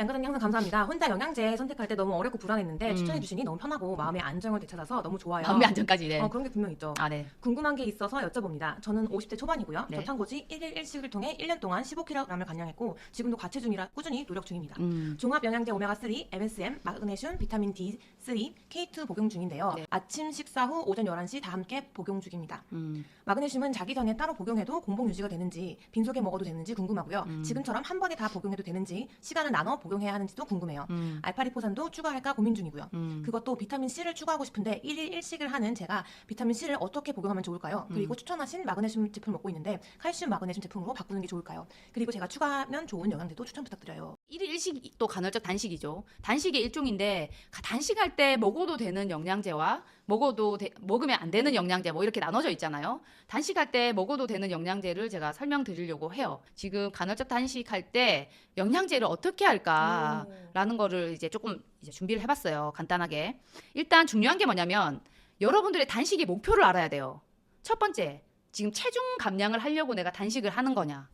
양과장님 항상 감사합니다. 혼자 영양제 선택할 때 너무 어렵고 불안했는데 음. 추천해 주시니 너무 편하고 마음의 안정을 되찾아서 너무 좋아요. 마음의 안정까지 네. 어, 그런 게 분명 있죠. 아 네. 궁금한 게 있어서 여쭤봅니다. 저는 50대 초반이고요. 네. 저탄고지 1일 1식을 통해 1년 동안 15kg을 감량했고 지금도 과체 중이라 꾸준히 노력 중입니다. 음. 종합 영양제 오메가 3, MSM, 마그네슘, 비타민 D3, K2 복용 중인데요. 네. 아침 식사 후 오전 11시 다 함께 복용 중입니다. 음. 마그네슘은 자기 전에 따로 복용해도 공복 유지가 되는지 빈속에 먹어도 되는지 궁금하고요. 음. 지금처럼 한 번에 다 복용해도 되는지 시간을 나눠 복용 해야 하는지도 궁금해요. 음. 알파리포산도 추가할까 고민 중이고요. 음. 그것도 비타민 C를 추가하고 싶은데 1일 1식을 하는 제가 비타민 C를 어떻게 복용하면 좋을까요? 음. 그리고 추천하신 마그네슘 제품 먹고 있는데 칼슘 마그네슘 제품으로 바꾸는 게 좋을까요? 그리고 제가 추가하면 좋은 영양제도 추천 부탁드려요. 1일 1식 또 간헐적 단식이죠. 단식의 일종인데 가- 단식할 때 먹어도 되는 영양제와 먹어도 되- 먹으면 안 되는 영양제 뭐 이렇게 나눠져 있잖아요. 단식할 때 먹어도 되는 영양제를 제가 설명드리려고 해요. 지금 간헐적 단식할 때 영양제를 어떻게 할까라는 거를 이제 조금 이제 준비를 해봤어요. 간단하게. 일단 중요한 게 뭐냐면 여러분들의 단식의 목표를 알아야 돼요. 첫 번째, 지금 체중 감량을 하려고 내가 단식을 하는 거냐.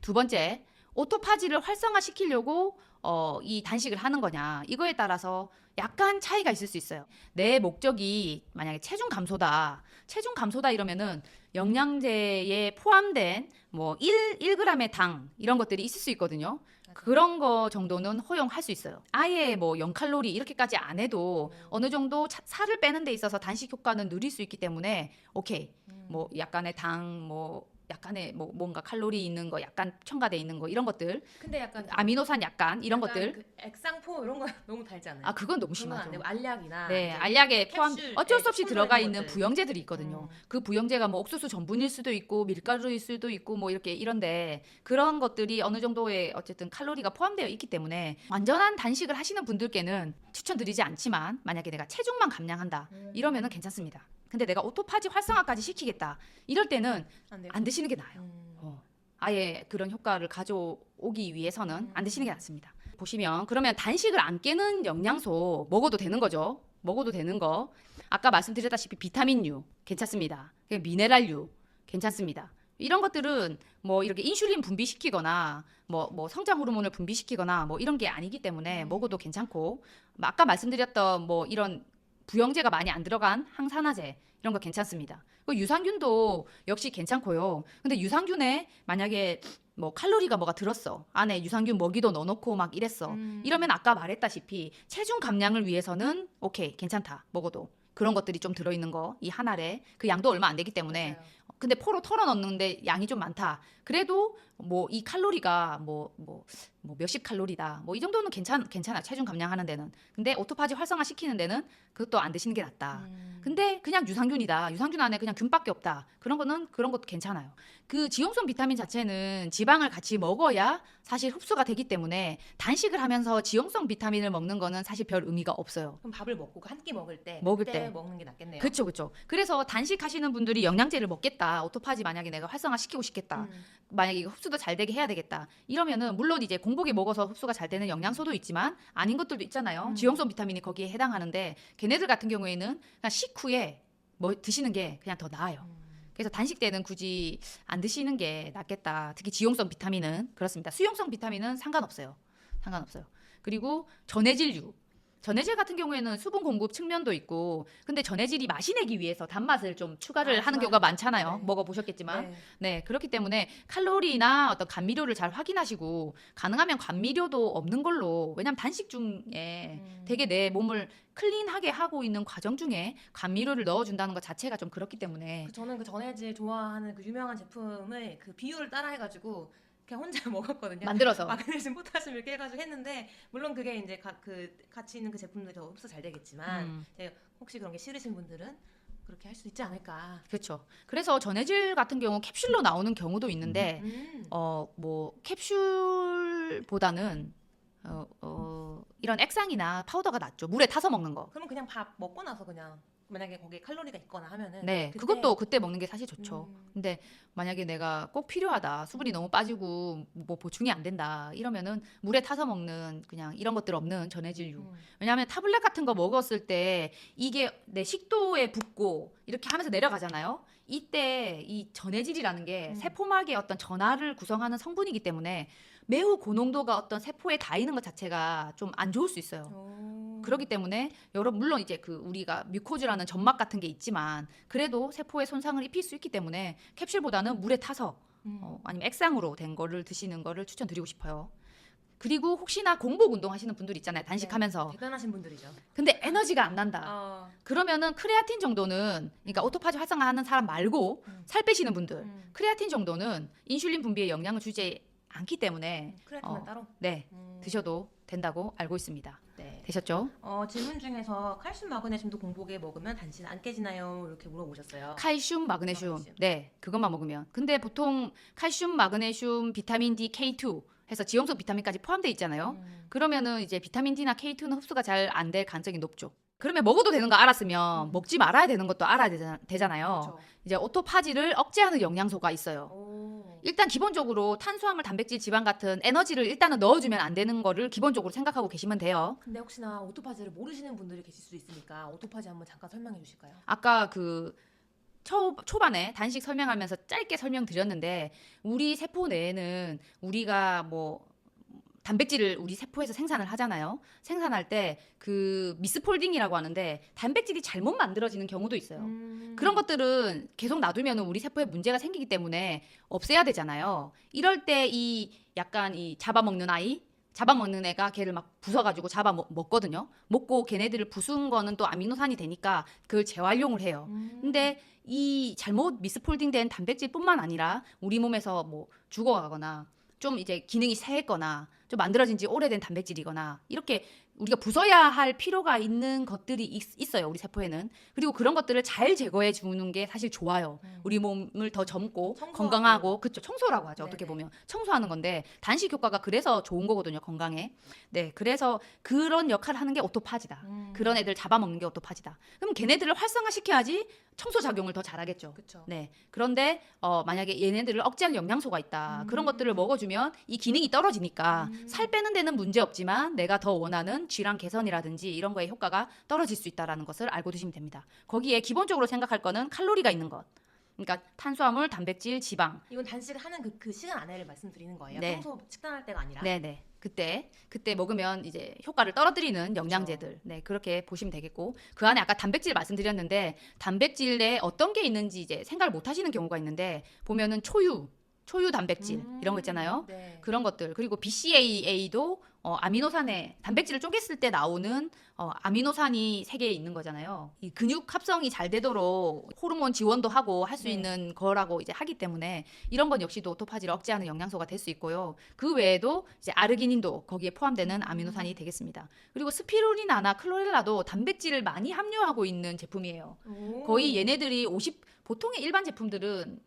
두 번째, 오토파지를 활성화시키려고 어, 이 단식을 하는 거냐. 이거에 따라서 약간 차이가 있을 수 있어요. 내 목적이 만약에 체중 감소다. 체중 감소다 이러면은 영양제에 포함된 뭐 1, 1g의 당 이런 것들이 있을 수 있거든요. 그런 거 정도는 허용할 수 있어요. 아예 뭐 0칼로리 이렇게까지 안 해도 어느 정도 차- 살을 빼는 데 있어서 단식 효과는 누릴 수 있기 때문에 오케이. 뭐 약간의 당, 뭐 약간의 뭐 뭔가 칼로리 있는 거, 약간 첨가돼 있는 거 이런 것들, 근데 약간 아미노산 약간 이런 약간 것들. 그 액상포 이런 거 너무 달지 않아요? 아 그건 너무 건안 심하죠. 되고 알약이나 네, 이제 알약에 포함 캡슐, 어쩔 네, 수 없이 들어가 있는 것들. 부영제들이 있거든요. 음. 그 부영제가 뭐 옥수수 전분일 수도 있고 밀가루일 수도 있고 뭐 이렇게 이런데 그런 것들이 어느 정도의 어쨌든 칼로리가 포함되어 있기 때문에 완전한 단식을 하시는 분들께는 추천드리지 않지만 만약에 내가 체중만 감량한다 음. 이러면은 괜찮습니다. 근데 내가 오토파지 활성화까지 시키겠다 이럴 때는 안. 안 드시는 게 나아요. 음. 어, 아예 그런 효과를 가져오기 위해서는 음. 안 드시는 게 낫습니다. 보시면 그러면 단식을 안 깨는 영양소 먹어도 되는 거죠. 먹어도 되는 거. 아까 말씀드렸다시피 비타민류 괜찮습니다. 미네랄류 괜찮습니다. 이런 것들은 뭐 이렇게 인슐린 분비시키거나 뭐, 뭐 성장 호르몬을 분비시키거나 뭐 이런 게 아니기 때문에 음. 먹어도 괜찮고 뭐 아까 말씀드렸던 뭐 이런 부영제가 많이 안 들어간 항산화제 이런 거 괜찮습니다. 그 유산균도 역시 괜찮고요. 근데 유산균에 만약에 뭐 칼로리가 뭐가 들었어. 안에 유산균 먹이도 넣어놓고 막 이랬어. 음. 이러면 아까 말했다시피 체중 감량을 위해서는 오케이 괜찮다 먹어도 그런 것들이 좀 들어있는 거 이 한 알에 그 양도 얼마 안 되기 때문에 맞아요. 근데 포로 털어 넣는데 양이 좀 많다. 그래도 뭐 이 칼로리가 뭐 뭐 뭐 몇십 칼로리다. 뭐 이 정도는 괜찮 괜찮아. 체중 감량하는 데는. 근데 오토파지 활성화 시키는 데는 그것도 안 드시는 게 낫다. 음. 근데 그냥 유산균이다. 유산균 안에 그냥 균밖에 없다. 그런 거는 그런 것도 괜찮아요. 그 지용성 비타민 자체는 지방을 같이 먹어야 사실 흡수가 되기 때문에 단식을 하면서 지용성 비타민을 먹는 거는 사실 별 의미가 없어요. 그럼 밥을 먹고 한 끼 먹을 때 먹을 때. 먹는 게 낫겠네요. 그렇죠, 그렇죠. 그래서 단식하시는 분들이 영양제를 먹겠다. 오토파지 만약에 내가 활성화 시키고 싶겠다. 음. 만약에 이거 흡수 도 잘 되게 해야 되겠다. 이러면은 물론 이제 공복에 먹어서 흡수가 잘 되는 영양소도 있지만 아닌 것들도 있잖아요. 음. 지용성 비타민이 거기에 해당하는데 걔네들 같은 경우에는 그냥 식후에 뭐 드시는 게 그냥 더 나아요. 음. 그래서 단식 때는 굳이 안 드시는 게 낫겠다. 특히 지용성 비타민은 그렇습니다. 수용성 비타민은 상관없어요. 상관없어요. 그리고 전해질류. 전해질 같은 경우에는 수분 공급 측면도 있고 근데 전해질이 맛이 내기 위해서 단맛을 좀 추가를 아, 하는 맞아요. 경우가 많잖아요. 네. 먹어 보셨겠지만 네. 네, 그렇기 때문에 칼로리나 어떤 감미료를 잘 확인하시고 가능하면 감미료도 없는 걸로 왜냐면 단식 중에 음. 되게 내 몸을 클린하게 하고 있는 과정 중에 감미료를 넣어 준다는 것 자체가 좀 그렇기 때문에 그 저는 그 전해질 좋아하는 그 유명한 제품을 그 비율을 따라 해 가지고 그냥 혼자 먹었거든요. 만들어서 마그네슘, 포타슘 이렇게 해가지고 했는데 물론 그게 이제 가, 그 같이 있는 그 제품들이 더 흡수 잘 되겠지만 음, 혹시 그런 게 싫으신 분들은 그렇게 할 수 있지 않을까. 그렇죠. 그래서 전해질 같은 경우 캡슐로 나오는 경우도 있는데 음. 어뭐 캡슐보다는 어, 어, 이런 액상이나 파우더가 낫죠. 물에 타서 먹는 거. 그러면 그냥 밥 먹고 나서 그냥 만약에 거기에 칼로리가 있거나 하면은 네, 그때- 그것도 그때 먹는 게 사실 좋죠. 음. 근데 만약에 내가 꼭 필요하다 수분이 너무 빠지고 뭐 보충이 안 된다 이러면은 물에 타서 먹는 그냥 이런 것들 없는 전해질류 음. 왜냐하면 타블렛 같은 거 먹었을 때 이게 내 식도에 붙고 이렇게 하면서 내려가잖아요 이때 이 전해질이라는 게 음. 세포막의 어떤 전하를 구성하는 성분이기 때문에 매우 고농도가 어떤 세포에 닿이는 것 자체가 좀 안 좋을 수 있어요. 오. 그렇기 때문에 여러 물론 이제 그 우리가 뮤코즈라는 점막 같은 게 있지만 그래도 세포에 손상을 입힐 수 있기 때문에 캡슐보다는 물에 타서 음. 어, 아니면 액상으로 된 거를 드시는 거를 추천드리고 싶어요. 그리고 혹시나 공복 운동 하시는 분들 있잖아요. 단식하면서. 대단하신 분들이죠. 근데 에너지가 안 난다. 어. 그러면은 크레아틴 정도는 그러니까 오토파지 활성화하는 사람 말고 음. 살 빼시는 분들 음. 크레아틴 정도는 인슐린 분비에 영향을 주지 않기 때문에 크레아틴은 어. 따로 네 음. 드셔도 된다고 알고 있습니다. 네, 되셨죠? 어, 질문 중에서 칼슘 마그네슘도 공복에 먹으면 단신 안 깨지나요? 이렇게 물어보셨어요. 칼슘, 마그네슘. 마그네슘. 네, 그것만 먹으면. 근데 보통 칼슘, 마그네슘, 비타민 D, K2 해서 지용성 비타민까지 포함되어 있잖아요. 음. 그러면은 이제 비타민 D나 K2는 흡수가 잘 안 될 가능성이 높죠. 그러면 먹어도 되는 거 알았으면 음. 먹지 말아야 되는 것도 알아야 되잖- 되잖아요. 그렇죠. 이제 오토파지를 억제하는 영양소가 있어요. 오. 일단 기본적으로 탄수화물, 단백질, 지방 같은 에너지를 일단은 넣어주면 안 되는 거를 기본적으로 생각하고 계시면 돼요. 근데 혹시나 오토파지를 모르시는 분들이 계실 수 있으니까 오토파지 한번 잠깐 설명해 주실까요? 아까 그 초, 초반에 단식 설명하면서 짧게 설명드렸는데 우리 세포 내에는 우리가 뭐 단백질을 우리 세포에서 생산을 하잖아요. 생산할 때 그 미스폴딩이라고 하는데 단백질이 잘못 만들어지는 경우도 있어요. 음. 그런 것들은 계속 놔두면 우리 세포에 문제가 생기기 때문에 없애야 되잖아요. 이럴 때 이 약간 이 잡아먹는 아이, 잡아먹는 애가 걔를 막 부숴가지고 잡아 먹- 먹거든요. 먹고 걔네들을 부순 거는 또 아미노산이 되니까 그걸 재활용을 해요. 음. 근데 이 잘못 미스폴딩된 단백질뿐만 아니라 우리 몸에서 뭐 죽어가거나 좀 이제 기능이 세했거나 좀 만들어진 지 오래된 단백질이거나 이렇게 우리가 부숴야 할 필요가 있는 것들이 있, 어요 우리 세포에는 그리고 그런 것들을 잘 제거해 주는 게 사실 좋아요 음. 우리 몸을 더 젊고 청소하고. 건강하고 그쵸 청소라고 하죠 어떻게 네네. 보면 청소하는 건데 단식 효과가 그래서 좋은 거거든요 건강에 네 그래서 그런 역할을 하는 게 오토파지다 음. 그런 애들 잡아먹는 게 오토파지다 그럼 걔네들을 활성화시켜야지 청소 작용을 더 잘하겠죠 그렇죠. 네. 그런데 어, 만약에 얘네들을 억제하는 영양소가 있다. 음. 그런 것들을 먹어주면 이 기능이 떨어지니까 음. 살 빼는 데는 문제 없지만 내가 더 원하는 질환 개선이라든지 이런 거에 효과가 떨어질 수 있다라는 것을 알고 드시면 됩니다. 거기에 기본적으로 생각할 거는 칼로리가 있는 것. 그러니까 탄수화물, 단백질, 지방. 이건 단식을 하는 그, 그 시간 안에를 말씀드리는 거예요. 네. 평소 식단할 때가 아니라. 네네. 그때 그때 먹으면 이제 효과를 떨어뜨리는 영양제들. 네 그렇게 보시면 되겠고 그 안에 아까 단백질 말씀드렸는데 단백질에 어떤 게 있는지 이제 생각을 못 하시는 경우가 있는데 보면은 초유, 초유 단백질 음. 이런 거 있잖아요. 네. 그런 것들 그리고 BCAA도 어, 아미노산에 단백질을 쪼갰을 때 나오는 어, 아미노산이 세 개 있는 거잖아요. 이 근육 합성이 잘 되도록 호르몬 지원도 하고 할 수 네. 있는 거라고 이제 하기 때문에 이런 건 역시도 오토파지를 억제하는 영양소가 될 수 있고요. 그 외에도 이제 아르기닌도 거기에 포함되는 아미노산이 되겠습니다. 그리고 스피루리나나 클로렐라도 단백질을 많이 함유하고 있는 제품이에요. 오. 거의 얘네들이 50 보통의 일반 제품들은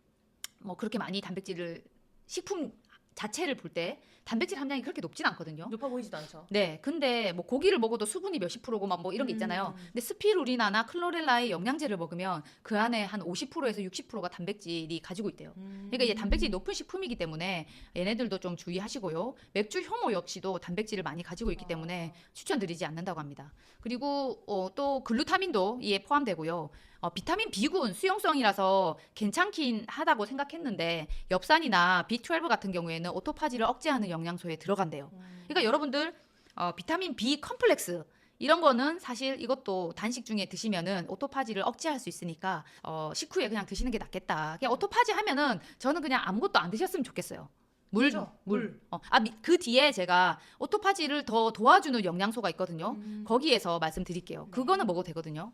뭐 그렇게 많이 단백질을 식품 자체를 볼 때 단백질 함량이 그렇게 높진 않거든요. 높아 보이지도 않죠. 네, 근데 뭐 고기를 먹어도 수분이 몇십 프로고 막 뭐 이런 게 있잖아요. 음. 근데 스피루리나나 클로렐라의 영양제를 먹으면 그 안에 한 50%에서 60%가 단백질이 가지고 있대요. 음. 그러니까 이제 단백질이 높은 식품이기 때문에 얘네들도 좀 주의하시고요. 맥주 효모 역시도 단백질을 많이 가지고 있기 때문에 추천드리지 않는다고 합니다. 그리고 어, 또 글루타민도 이에 포함되고요. 어, 비타민 B군 수용성이라서 괜찮긴 하다고 생각했는데 엽산이나 B12 같은 경우에는 오토파지를 억제하는 영양소에 들어간대요. 음. 그러니까 여러분들 어, 비타민 B 컴플렉스 이런 거는 사실 이것도 단식 중에 드시면은 오토파지를 억제할 수 있으니까 어, 식후에 그냥 드시는 게 낫겠다. 그냥 오토파지 하면은 저는 그냥 아무것도 안 드셨으면 좋겠어요. 물, 그죠? 물. 물. 어, 아, 미- 그 뒤에 제가 오토파지를 더 도와주는 영양소가 있거든요. 음. 거기에서 말씀드릴게요. 네. 그거는 먹어도 되거든요.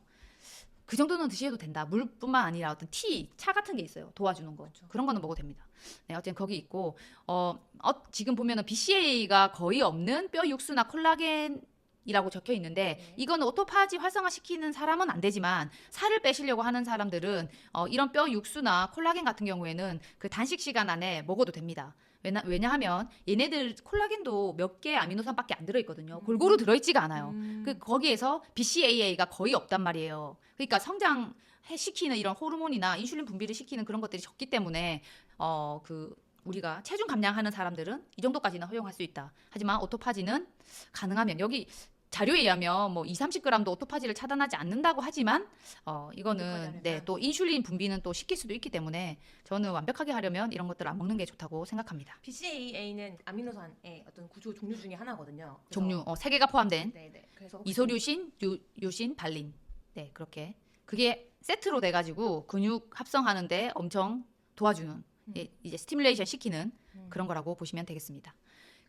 그 정도는 드셔도 된다. 물뿐만 아니라 어떤 티, 차 같은 게 있어요. 도와주는 거. 그렇죠. 그런 거는 먹어도 됩니다. 네, 어쨌든 거기 있고 어, 어, 지금 보면은 BCA가 거의 없는 뼈 육수나 콜라겐 이라고 적혀 있는데 네. 이거는 오토파지 활성화 시키는 사람은 안 되지만 살을 빼시려고 하는 사람들은 어, 이런 뼈 육수나 콜라겐 같은 경우에는 그 단식 시간 안에 먹어도 됩니다. 왜냐, 왜냐하면 얘네들 콜라겐도 몇 개 아미노산밖에 안 들어있거든요. 골고루 들어있지가 않아요. 음. 그 거기에서 BCAA가 거의 없단 말이에요. 그러니까 성장 시키는 이런 호르몬이나 인슐린 분비를 시키는 그런 것들이 적기 때문에 어그 우리가 체중 감량하는 사람들은 이 정도까지는 허용할 수 있다. 하지만 오토파지는 가능하면 여기 자료에 의하면 뭐 2, 30g도 오토파지를 차단하지 않는다고 하지만 어 이거는? 네, 또 인슐린 분비는 또 시킬 수도 있기 때문에 저는 완벽하게 하려면 이런 것들 안 먹는 게 좋다고 생각합니다. BCAA는 아미노산의 어떤 구조 종류 중에 하나거든요. 그래서- 종류 어, 세 개가 포함된 네, 네. 그래서 혹시 이소류신, 유, 유신, 발린. 네, 그렇게. 그게 세트로 돼 가지고 근육 합성하는데 엄청 도와주는 예, 이제 스티뮬레이션 시키는 음. 그런 거라고 보시면 되겠습니다.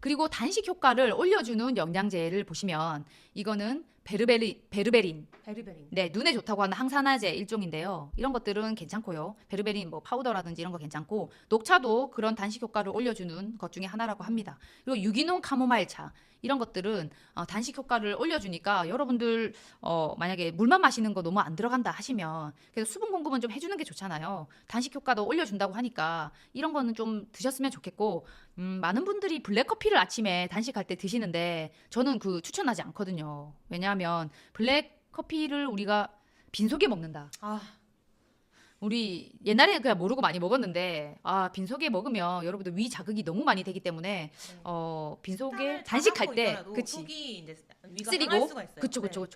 그리고 단식 효과를 올려주는 영양제를 보시면 이거는 베르베리, 베르베린 베르베린. 네, 눈에 좋다고 하는 항산화제 일종인데요. 이런 것들은 괜찮고요. 베르베린 뭐 파우더라든지 이런 거 괜찮고 녹차도 그런 단식 효과를 올려주는 것 중에 하나라고 합니다. 그리고 유기농 카모마일 차 이런 것들은 어, 단식 효과를 올려주니까 여러분들 어, 만약에 물만 마시는 거 너무 안 들어간다 하시면 그래서 수분 공급은 좀 해주는 게 좋잖아요. 단식 효과도 올려준다고 하니까 이런 거는 좀 드셨으면 좋겠고 음, 많은 분들이 블랙 커피를 아침에 단식할 때 드시는데 저는 그 추천하지 않거든요. 왜냐하면 블랙 커피를 우리가 빈속에 먹는다. 아, 우리 옛날에는 그냥 모르고 많이 먹었는데 아 빈속에 먹으면 여러분들 위 자극이 너무 많이 되기 때문에 어 빈속에 네. 탕을 단식할 담고 때 그치 속이 이제 위가 쓰리고? 상할 수가 있어요. 그쵸 네. 그쵸 그쵸